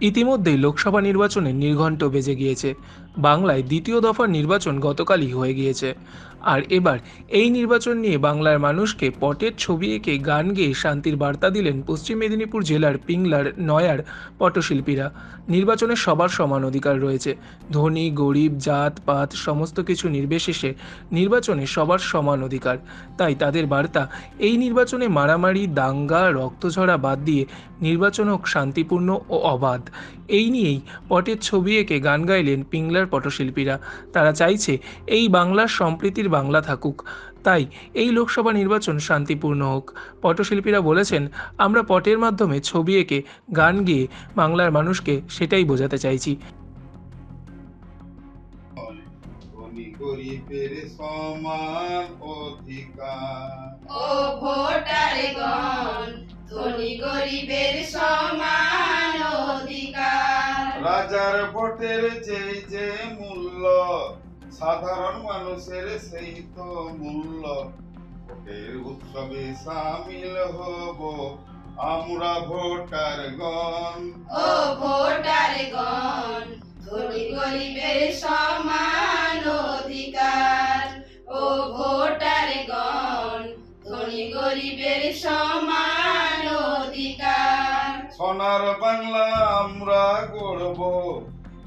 ইতিমধ্যেই লোকসভা নির্বাচনে নির্ঘণ্ট বেজে গিয়েছে। বাংলায় দ্বিতীয় দফার নির্বাচন গতকালই হয়ে গিয়েছে। আর এবার এই নির্বাচন নিয়ে বাংলার মানুষকে পটের ছবি এঁকে গান গেয়ে শান্তির বার্তা দিলেন পশ্চিম মেদিনীপুর জেলার পিংলার নয়ার পটশিল্পীরা। নির্বাচনে সবার সমান অধিকার রয়েছে। ধনী, গরিব, জাত, পাত, সমস্ত কিছু নির্বিশেষে নির্বাচনে সবার সমান অধিকার। তাই তাদের বার্তা, এই নির্বাচনে মারামারি, দাঙ্গা, রক্তঝরা বাদ দিয়ে নির্বাচন হোক শান্তিপূর্ণ ও অবাধ। এই নিয়েই পটের ছবি এঁকে গান গাইলেন পিংলার পটশিল্পীরা। তারা চাইছে এই বাংলার সম্প্রীতির বাংলা থাকুক। তাই এই লোকসভা নির্বাচন শান্তিপূর্ণ হোক। পটশিল্পীরা বলেছেন আমরা পটের মাধ্যমে ছবি এঁকে গান গেয়ে বাংলার মানুষকে সেটাই বোঝাতে চাইছি। গরিবের সমান অধিকার। ও রাজার ভোটের যে যে মূল্য, সাধারণ মানুষের সেই তো মূল্য। ভোটের উৎসবে সামিল হব আমরা ভোটারগণ ও ভোটারগণ ধনী গরিবের সমান অধিকার। ও ভোটারগণ ধনী গরিবের সমান সোনার বাংলা আমরা গড়ব।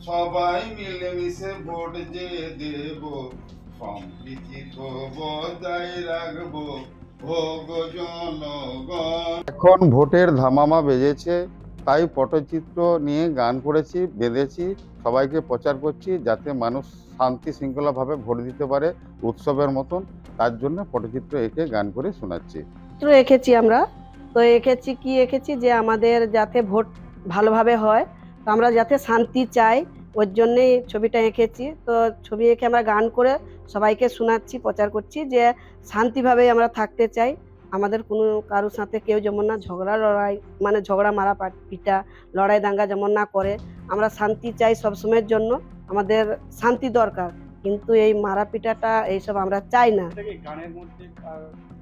সবাই মিলেমিশে ভোট যে দেব। সম্প্রীতি তো বজায় রাখব। ভোগ জনগণ। এখন ভোটের ধামামা বেজেছে তাই পটচিত্র নিয়ে গান করেছি বেঁধেছি সবাইকে প্রচার করছি যাতে মানুষ শান্তি শৃঙ্খলাভাবে ভোট দিতে পারে উৎসবের মতন। তার জন্য পটচিত্র এঁকে গান করে শোনাচ্ছি। এঁকেছি আমরা। তো এঁকেছি কি এঁকেছি যে আমাদের যাতে ভোট ভালোভাবে হয়, তো আমরা যাতে শান্তি চাই, ওর জন্যেই ছবিটা এঁকেছি। তো ছবি এঁকে আমরা গান করে সবাইকে শোনাচ্ছি, প্রচার করছি যে শান্তিভাবে আমরা থাকতে চাই। আমাদের কোনো কারোর সাথে কেউ যেমন না ঝগড়া লড়াই মানে ঝগড়া মারা পাট- লড়াই দাঙ্গা যেমন না করে, আমরা শান্তি চাই সবসময়ের জন্য। আমাদের শান্তি দরকার। কিন্তু এই মারা পিটাটা এইসব আমরা চাই না।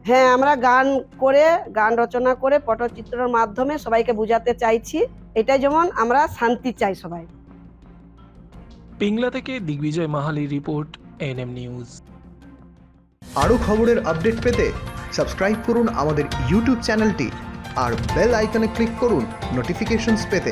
হ্যাঁ আমরা গান করে গান রচনা করে পটচিত্রের মাধ্যমে সবাইকে বোঝাতে চাইছি। এটা যেমন আমরা শান্তি চাই সবাই। পিংলা থেকে দিগ্বিজয় মাহালির রিপোর্ট এনএম নিউজ। আরও খবরের আপডেট পেতে সাবস্ক্রাইব করুন আমাদের ইউটিউব চ্যানেলটি আর বেল আইকনে ক্লিক করুন নোটিফিকেশনস পেতে।